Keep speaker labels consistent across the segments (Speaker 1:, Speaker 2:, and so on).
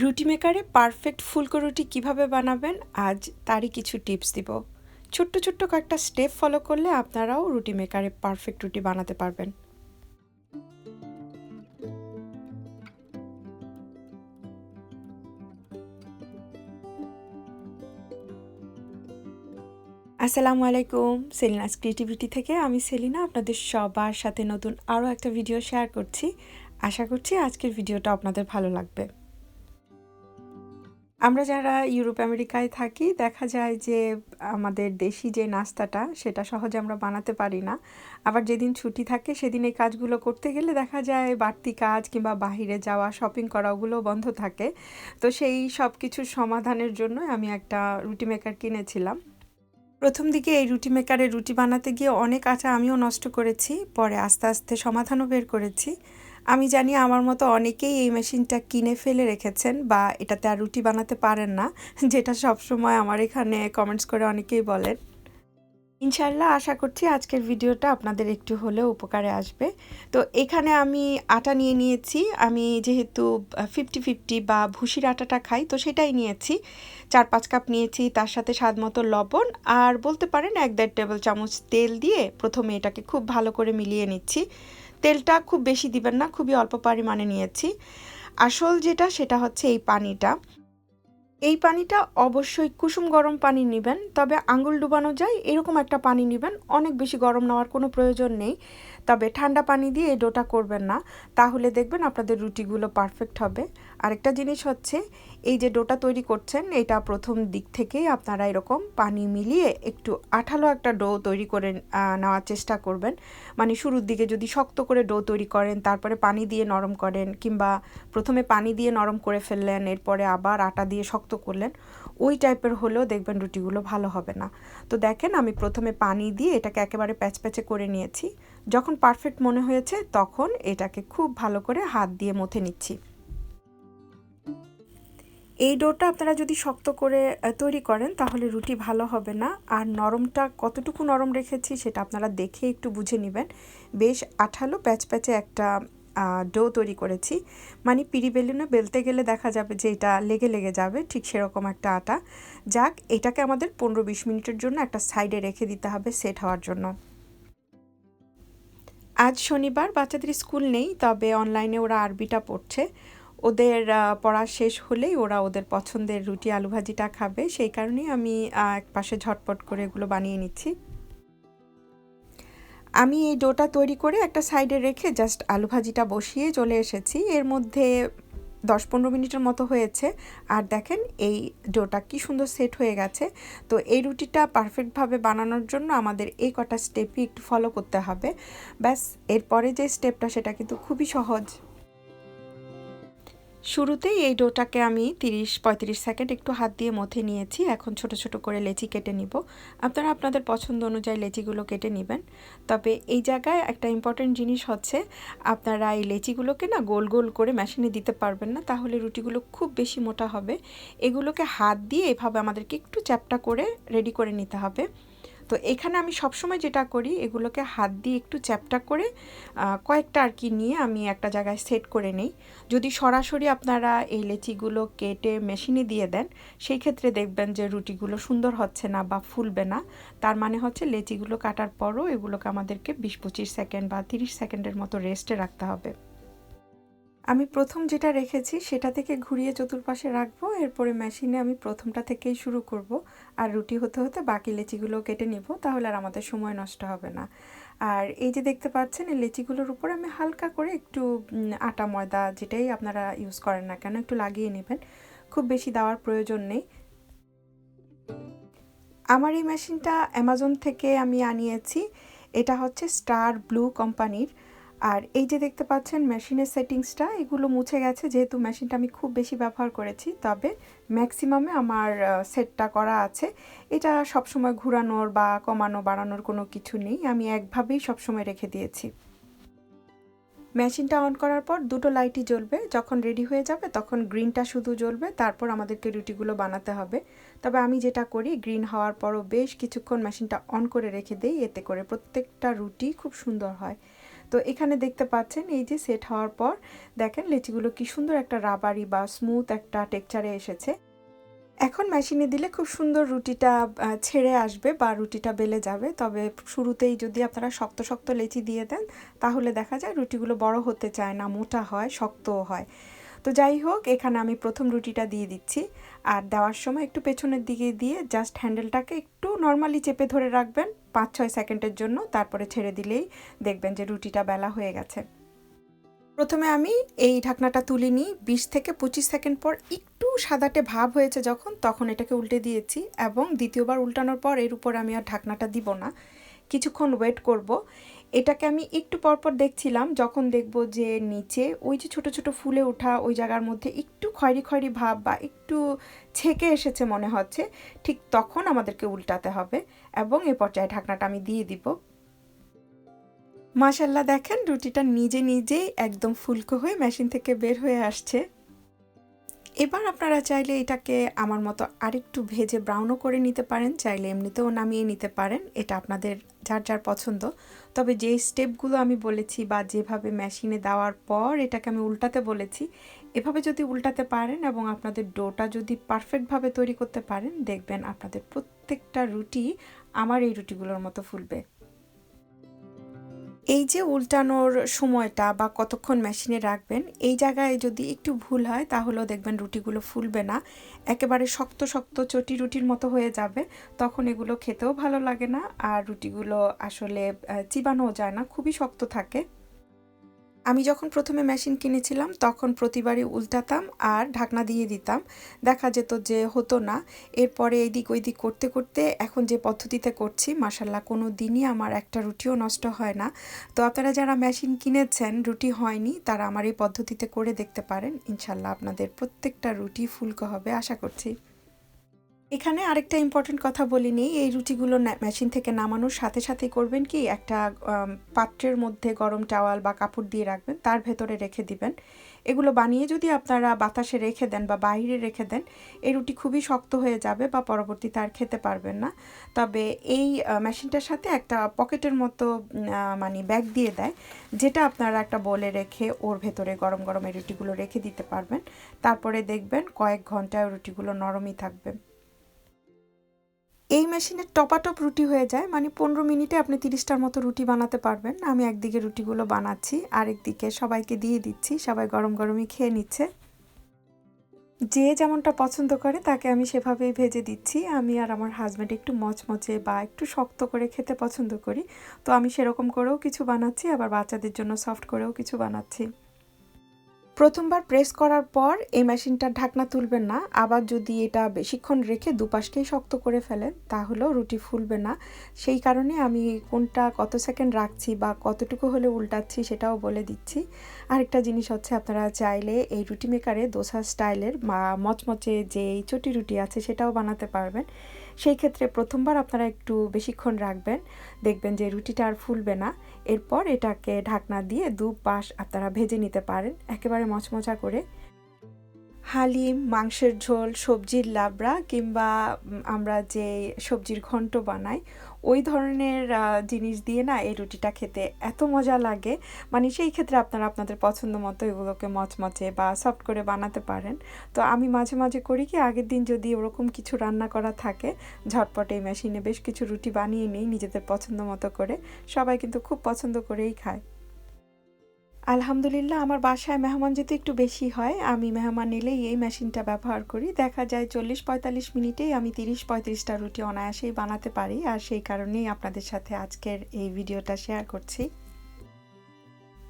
Speaker 1: রুটি মেকারে পারফেক্ট ফুলকো রুটি কীভাবে বানাবেন, আজ তারই কিছু টিপস দিব। ছোট্ট ছোট্ট কয়েকটা স্টেপ ফলো করলে আপনারাও রুটি মেকারে পারফেক্ট রুটি বানাতে পারবেন। আসসালামু আলাইকুম, সেলিনাস ক্রিয়েটিভিটি থেকে আমি সেলিনা, আপনাদের সবার সাথে নতুন আরও একটা ভিডিও শেয়ার করছি। আশা করছি আজকের ভিডিওটা আপনাদের ভালো লাগবে। আমরা যারা ইউরোপ, আমেরিকায় থাকি, দেখা যায় যে আমাদের দেশি যে নাস্তাটা, সেটা সহজে আমরা বানাতে পারি না। আবার যেদিন ছুটি থাকে, সেদিন এই কাজগুলো করতে গেলে দেখা যায় বাড়তি কাজ কিংবা বাহিরে যাওয়া শপিং করা ওগুলো বন্ধ থাকে। তো সেই সব কিছুর সমাধানের জন্য আমি একটা রুটি মেকার কিনেছিলাম। প্রথম দিকে এই রুটি মেকারে রুটি বানাতে গিয়ে অনেক আটা আমিও নষ্ট করেছি, পরে আস্তে আস্তে সমাধানও বের করেছি। আমি জানি আমার মতো অনেকেই এই মেশিনটা কিনে ফেলে রেখেছেন বা এটাতে আর রুটি বানাতে পারেন না, যেটা সবসময় আমার এখানে কমেন্টস করে অনেকেই বলেন। ইনশাল্লাহ আশা করছি আজকের ভিডিওটা আপনাদের একটু হলেও উপকারে আসবে। তো এখানে আমি আটা নিয়ে নিয়েছি, আমি যেহেতু ফিফটি ফিফটি বা ভুসির আটাটা খাই, তো সেটাই নিয়েছি। চার পাঁচ কাপ নিয়েছি, তার সাথে স্বাদ মতো লবণ আর বলতে পারেন এক দেড় টেবিল চামচ তেল দিয়ে প্রথমে এটাকে খুব ভালো করে মিলিয়ে নিচ্ছি। তেলটা খুব বেশি দিবেন না, খুবই অল্প পরিমাণে নিয়েছি। আসল যেটা, সেটা হচ্ছে এই পানিটা। এই পানিটা অবশ্যই কুসুম গরম পানি নেবেন, তবে আঙুল ডুবানো যায়, এরকম একটা পানি নেবেন, অনেক বেশি গরম নেওয়ার কোনো প্রয়োজন নেই। তবে ঠান্ডা পানি দিয়ে এই ডোটা করবেন না। তাহলে দেখবেন আপনাদের রুটিগুলো পারফেক্ট হবে। আরেকটা জিনিস হচ্ছে, এই যে ডোটা তৈরি করছেন, এটা প্রথম দিক থেকেই আপনারা এরকম পানি মিলিয়ে একটু আঠালো একটা ডো তৈরি করে নেওয়ার চেষ্টা করবেন। মানে শুরুর দিকে যদি শক্ত করে ডো তৈরি করেন, তারপরে পানি দিয়ে নরম করেন, কিংবা প্রথমে পানি দিয়ে নরম করে ফেললেন, এরপরে আবার আটা দিয়ে শক্ত করলেন, ওই টাইপের হলেও দেখবেন রুটিগুলো ভালো হবে না। তো দেখেন, আমি প্রথমে পানি দিয়ে এটাকে একেবারে প্যাচ প্যাচে করে নিয়েছি। যখন পারফেক্ট মনে হয়েছে, তখন এটাকে খুব ভালো করে হাত দিয়ে মথে নিচ্ছি। এই ডোটা আপনারা যদি শক্ত করে তৈরি করেন, তাহলে রুটি ভালো হবে না। আর নরমটা কতটুকু নরম রেখেছি, সেটা আপনারা দেখে একটু বুঝে নেবেন। বেশ আঠালো প্যাচ প্যাচে একটা ডো তৈরি করেছি। মানে পিড়ি বেলুনে বেলতে গেলে দেখা যাবে যে এটা লেগে লেগে যাবে, ঠিক সেরকম একটা আটা। যাক, এটাকে আমাদের পনেরো বিশ মিনিটের জন্য একটা সাইডে রেখে দিতে হবে সেট হওয়ার জন্য। আজ শনিবার বাচ্চাদের স্কুল নেই, তবে অনলাইনে ওরা আরবিটা পড়ছে। ওদের পড়া শেষ হলেই ওরা ওদের পছন্দের রুটি, আলু ভাজিটা খাবে। সেই কারণেই আমি এক পাশে ঝটপট করে এগুলো বানিয়ে নিচ্ছি। আমি এই ডোটা তৈরি করে একটা সাইডে রেখে জাস্ট আলু ভাজিটা বসিয়ে চলে এসেছি। এর মধ্যে দশ পনেরো মিনিটের মতো হয়েছে। আর দেখেন, এই ডোটা কি সুন্দর সেট হয়ে গেছে। তো এই রুটিটা পারফেক্টভাবে বানানোর জন্য আমাদের এই কটা স্টেপই একটু ফলো করতে হবে। ব্যাস, এরপরে যে স্টেপটা সেটা কিন্তু খুবই সহজ। শুরুতেই এই ডোটাকে আমি তিরিশ, পঁয়ত্রিশ সেকেন্ড একটু হাত দিয়ে মথে নিয়েছি। এখন ছোট ছোট করে লেচি কেটে নিব। আপনারা আপনাদের পছন্দ অনুযায়ী লেচিগুলো কেটে নেবেন। তবে এই জায়গায় একটা ইম্পর্টেন্ট জিনিস হচ্ছে, আপনারা এই লেচিগুলোকে না গোল গোল করে মেশিনে দিতে পারবেন না। তাহলে রুটিগুলো খুব বেশি মোটা হবে। এগুলোকে হাত দিয়ে এভাবে আমাদেরকে একটু চ্যাপটা করে রেডি করে নিতে হবে। তো এখানে আমি সবসময় যেটা করি, এগুলোকে হাত দিয়ে একটু চ্যাপটা করে কয়েকটা আর কি নিয়ে আমি একটা জায়গায় সেট করে নেই। যদি সরাসরি আপনারা এই লেচিগুলো কেটে মেশিনে দিয়ে দেন, সেই ক্ষেত্রে দেখবেন যে রুটিগুলো সুন্দর হচ্ছে না বা ফুলবে না। তার মানে হচ্ছে লেচিগুলো কাটার পরও এগুলোকে আমাদেরকে বিশ পঁচিশ সেকেন্ড বা তিরিশ সেকেন্ডের মতো রেস্টে রাখতে হবে। আমি প্রথম যেটা রেখেছি সেটা থেকে ঘুরিয়ে চতুর্পাশে রাখব, এরপরে মেশিনে আমি প্রথমটা থেকেই শুরু করব। আর রুটি হতে হতে বাকি লেচিগুলো কেটে নিব, তাহলে আর আমাদের সময় নষ্ট হবে না। আর এই যে দেখতে পাচ্ছেন, এই লেচিগুলোর উপর আমি হালকা করে একটু আটা, ময়দা যেটাই আপনারা ইউজ করেন না কেন, একটু লাগিয়ে নেবেন। খুব বেশি দেওয়ার প্রয়োজন নেই। আমার এই মেশিনটা অ্যামাজন থেকে আমি আনিয়েছি। এটা হচ্ছে স্টার ব্লু কোম্পানির। আর এই যে দেখতে পাচ্ছেন মেশিনের সেটিংসটা, এগুলো মুছে গেছে। যেহেতু মেশিনটা আমি খুব বেশি ব্যবহার করেছি, তবে ম্যাক্সিমামে আমার সেটটা করা আছে। এটা সবসময় ঘুরানোর বা কমানো, বাড়ানোর কোনো কিছু নেই। আমি একভাবেই সবসময় রেখে দিয়েছি। মেশিনটা অন করার পর দুটো লাইটই জ্বলবে। যখন রেডি হয়ে যাবে, তখন গ্রিনটা শুধু জ্বলবে। তারপর আমাদেরকে রুটিগুলো বানাতে হবে। তবে আমি যেটা করি গ্রিন হওয়ার পরও বেশ কিছুক্ষণ মেশিনটা অন করে রেখে দেই। এতে করে প্রত্যেকটা রুটি খুব সুন্দর হয়। তো এখানে দেখতে পাচ্ছেন, এই যে সেট হওয়ার পর দেখেন লেচিগুলো কি সুন্দর একটা রাবারি বা স্মুথ একটা টেক্সচারে এসেছে। এখন মেশিনে দিলে খুব সুন্দর রুটিটা ছেড়ে আসবে বা রুটিটা বেলে যাবে। তবে শুরুতেই যদি আপনারা শক্ত শক্ত লেচি দিয়ে দেন, তাহলে দেখা যায় রুটিগুলো বড় হতে চায় না, মোটা হয়, শক্তও হয়। তো যাই হোক, এখানে আমি প্রথম রুটিটা দিয়ে দিচ্ছি। আর দেওয়ার সময় একটু পেছনের দিকে দিয়ে জাস্ট হ্যান্ডেলটাকে একটু নর্মালি চেপে ধরে রাখবেন পাঁচ ছয় সেকেন্ডের জন্য, তারপরে ছেড়ে দিলেই দেখবেন যে রুটিটা বেলা হয়ে গেছে। প্রথমে আমি এই ঢাকনাটা তুলে নিই, বিশ থেকে পঁচিশ সেকেন্ড পর একটু সাদাটে ভাব হয়েছে যখন, তখন এটাকে উল্টে দিয়েছি এবং দ্বিতীয়বার উল্টানোর পর এর উপর আমি আর ঢাকনাটা দিব না। কিছুক্ষণ ওয়েট করব। এটাকে আমি একটু পরপর দেখছিলাম, যখন দেখব যে নিচে ওই যে ছোট ছোট ফুলে ওঠা ওই জায়গার মধ্যে একটু খয়রি খয়রি ভাব বা একটু ছেকে এসেছে মনে হচ্ছে, ঠিক তখন আমাদেরকে উল্টাতে হবে এবং এ পর্যায়ে ঢাকনাটা আমি দিয়ে দিব। মাশাল্লাহ দেখেন রুটিটা নিজে নিজেই একদম ফুলকো হয়ে মেশিন থেকে বের হয়ে আসছে। এবার আপনারা চাইলে এটাকে আমার মতো আরেকটু ভেজে ব্রাউনও করে নিতে পারেন, চাইলে এমনিতেও নামিয়ে নিতে পারেন, এটা আপনাদের যার যার পছন্দ। তবে যে স্টেপগুলো আমি বলেছি বা যেভাবে মেশিনে দেওয়ার পর এটাকে আমি উল্টাতে বলেছি, এভাবে যদি উল্টাতে পারেন এবং আপনাদের ডোটা যদি পারফেক্টভাবে তৈরি করতে পারেন, দেখবেন আপনাদের প্রত্যেকটা রুটি আমার এই রুটিগুলোর মতো ফুলবে। এই যে উল্টানোর সময়টা বা কতক্ষণ মেশিনে রাখবেন, এই জায়গায় যদি একটু ভুল হয়, তাহলেও দেখবেন রুটিগুলো ফুলবে না। একেবারে শক্ত শক্ত চটি রুটির মতো হয়ে যাবে। তখন এগুলো খেতেও ভালো লাগে না, আর রুটিগুলো আসলে চিবানোও যায় না, খুবই শক্ত থাকে। আমি যখন প্রথমে মেশিন কিনেছিলাম, তখন প্রতিবারই উল্টাতাম আর ঢাকনা দিয়ে দিতাম। দেখা যেত যে হতো না। এরপরে এইদিক ওইদিক করতে করতে এখন যে পদ্ধতিতে করছি মাসাল্লাহ কোনো দিনই আমার একটা রুটিও নষ্ট হয় না। তো আপনারা যারা মেশিন কিনেছেন, রুটি হয়নি, তারা আমার এই পদ্ধতিতে করে দেখতে পারেন। ইনশাল্লাহ আপনাদের প্রত্যেকটা রুটি ফুলকো হবে, আশা করছি। এখানে আরেকটা ইম্পর্টেন্ট কথা বলি নেই, এই রুটিগুলো মেশিন থেকে নামানোর সাথে সাথে করবেন কি, একটা পাত্রের মধ্যে গরম টাওয়াল বা কাপড় দিয়ে রাখবেন, তার ভেতরে রেখে দিবেন। এগুলো বানিয়ে যদি আপনারা বাতাসে রেখে দেন বা বাইরে রেখে দেন, এই রুটি খুবই শক্ত হয়ে যাবে বা পরবর্তীতে আর খেতে পারবেন না। তবে এই মেশিনটার সাথে একটা পকেটের মতো মানে ব্যাগ দিয়ে দেয়, যেটা আপনারা একটা বলে রেখে ওর ভেতরে গরম গরম এই রুটিগুলো রেখে দিতে পারবেন। তারপরে দেখবেন কয়েক ঘন্টায় রুটিগুলো নরমই থাকবে। এই মেশিনের টপাটপ রুটি হয়ে যায়। মানে পনেরো মিনিটে আপনি তিরিশটার মতো রুটি বানাতে পারবেন। আমি একদিকে রুটিগুলো বানাচ্ছি আরেকদিকে সবাইকে দিয়ে দিচ্ছি, সবাই গরম গরমই খেয়ে নিচ্ছে। যে যেমনটা পছন্দ করে তাকে আমি সেভাবেই ভেজে দিচ্ছি। আমি আর আমার হাজব্যান্ড একটু মচমচে বা একটু শক্ত করে খেতে পছন্দ করি। তো আমি সেরকম করেও কিছু বানাচ্ছি, আবার বাচ্চাদের জন্য সফট করেও কিছু বানাচ্ছি। প্রথমবার প্রেস করার পর এই মেশিনটার ঢাকনা তুলবেন না। আবার যদি এটা বেশিক্ষণ রেখে দুপাশকেই শক্ত করে ফেলেন, তাহলেও রুটি ফুলবে না। সেই কারণে আমি কোনটা কত সেকেন্ড রাখছি বা কতটুকু হলে উল্টাচ্ছি সেটাও বলে দিচ্ছি। আরেকটা জিনিস হচ্ছে আপনারা চাইলে এই রুটি মেকারে দোসা স্টাইলের মচমচে যে চটি রুটি আছে সেটাও বানাতে পারবেন। সেই ক্ষেত্রে প্রথমবার আপনারা একটু বেশিক্ষণ রাখবেন, দেখবেন যে রুটিটা আর ফুলবে না। এরপর এটাকে ঢাকনা দিয়ে দু পাশ আপনারা ভেজে নিতে পারেন। একেবারে মচমচা করে হালিম, মাংসের ঝোল, সবজির লাবড়া কিংবা আমরা যে সবজির ঘন্ট বানাই, ওই ধরনের জিনিস দিয়ে না এই রুটিটা খেতে এত মজা লাগে। মানে সেই ক্ষেত্রে আপনারা আপনাদের পছন্দ মতো এগুলোকে মচমচে বা সফট করে বানাতে পারেন। তো আমি মাঝে মাঝে করি কি, আগের দিন যদি ওরকম কিছু রান্না করা থাকে, ঝটপট এই মেশিনে বেশ কিছু রুটি বানিয়ে নিই নিজেদের পছন্দ মতো করে, সবাই কিন্তু খুব পছন্দ করেই খায়। আলহামদুলিল্লাহ, আমার বাসায় মেহমান যদি একটু বেশি হয়। আমি মেহমান নিলেই এই মেশিনটা ব্যবহার করি। দেখা যায় চল্লিশ পঁয়তাল্লিশ মিনিটেই আমি তিরিশ পঁয়ত্রিশটা রুটি অনায়াসেই বানাতে পারি। আর সেই কারণেই আপনাদের সাথে আজকের এই ভিডিওটা শেয়ার করছি।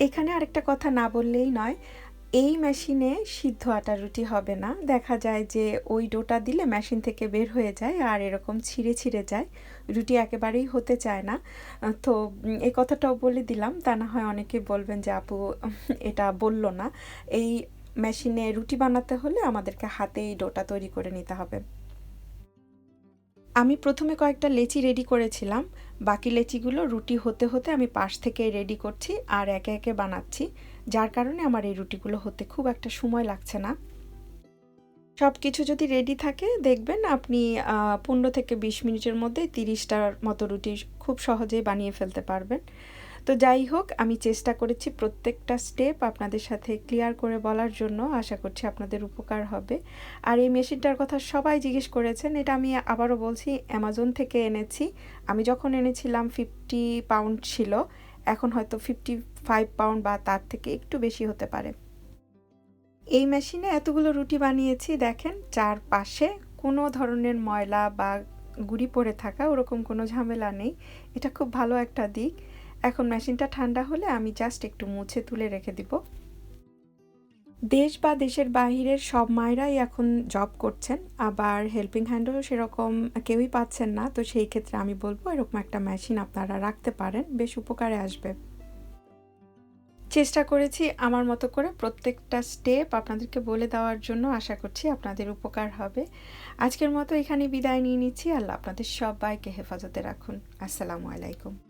Speaker 1: এখানে আরেকটা কথা না বললেই নয় এই মেশিনে সিদ্ধ আটা রুটি হবে না। দেখা যায় যে ওই ডোটা দিলে মেশিন থেকে বের হয়ে যায় আর এরকম ছিঁড়ে ছিঁড়ে যায়। রুটি একেবারেই হতে চায় না। তো এই কথাটাও বলে দিলাম। তা না হয় অনেকে বলবেন যে, আপু, এটা বলল না। এই মেশিনে রুটি বানাতে হলে আমাদেরকে হাতেই ডোটা তৈরি করে নিতে হবে। আমি প্রথমে কয়েকটা লেচি রেডি করেছিলাম। বাকি লেচিগুলো রুটি হতে হতে আমি পাশ থেকে রেডি করছি আর একে একে বানাচ্ছি। যার কারণে আমার এই রুটিগুলো হতে খুব একটা সময় লাগছে না। সব কিছু যদি রেডি থাকে, দেখবেন আপনি পনেরো থেকে বিশ মিনিটের মধ্যে তিরিশটার মতো রুটি খুব সহজেই বানিয়ে ফেলতে পারবেন। তো যাই হোক, আমি চেষ্টা করেছি প্রত্যেকটা স্টেপ আপনাদের সাথে ক্লিয়ার করে বলার জন্য, আশা করছি আপনাদের উপকার হবে। আর এই মেশিনটার কথা সবাই জিজ্ঞেস করেছেন, এটা আমি আবারও বলছি অ্যামাজন থেকে এনেছি। আমি যখন এনেছিলাম ফিফটি পাউন্ড ছিল এখন হয়তো ফিফটি ফাইভ পাউন্ড বা তার থেকে একটু বেশি হতে পারে। এই মেশিনে এতগুলো রুটি বানিয়েছি, দেখেন, চারপাশে কোনো ধরনের ময়লা বা গুড়ি পড়ে থাকা, ওরকম কোনো ঝামেলা নেই। এটা খুব ভালো একটা দিক। এখন মেশিনটা ঠান্ডা হলে আমি জাস্ট একটু মুছে তুলে রেখে দিব। দেশ বা দেশের বাহিরের সব মায়েরাই এখন জব করছেন। আবার হেল্পিং হ্যান্ডও সেরকম কেউই পাচ্ছেন না। তো সেই ক্ষেত্রে আমি বলব এরকম একটা মেশিন আপনারা রাখতে পারেন। বেশ উপকারে আসবে। চেষ্টা করেছি আমার মতো করে প্রত্যেকটা স্টেপ আপনাদেরকে বলে দেওয়ার জন্য। আশা করছি আপনাদের উপকার হবে। আজকের মতো এখানে বিদায় নিয়ে নিচ্ছি। আল্লাহ আপনাদের সবাইকে হেফাজতে রাখুন। আসসালামু আলাইকুম।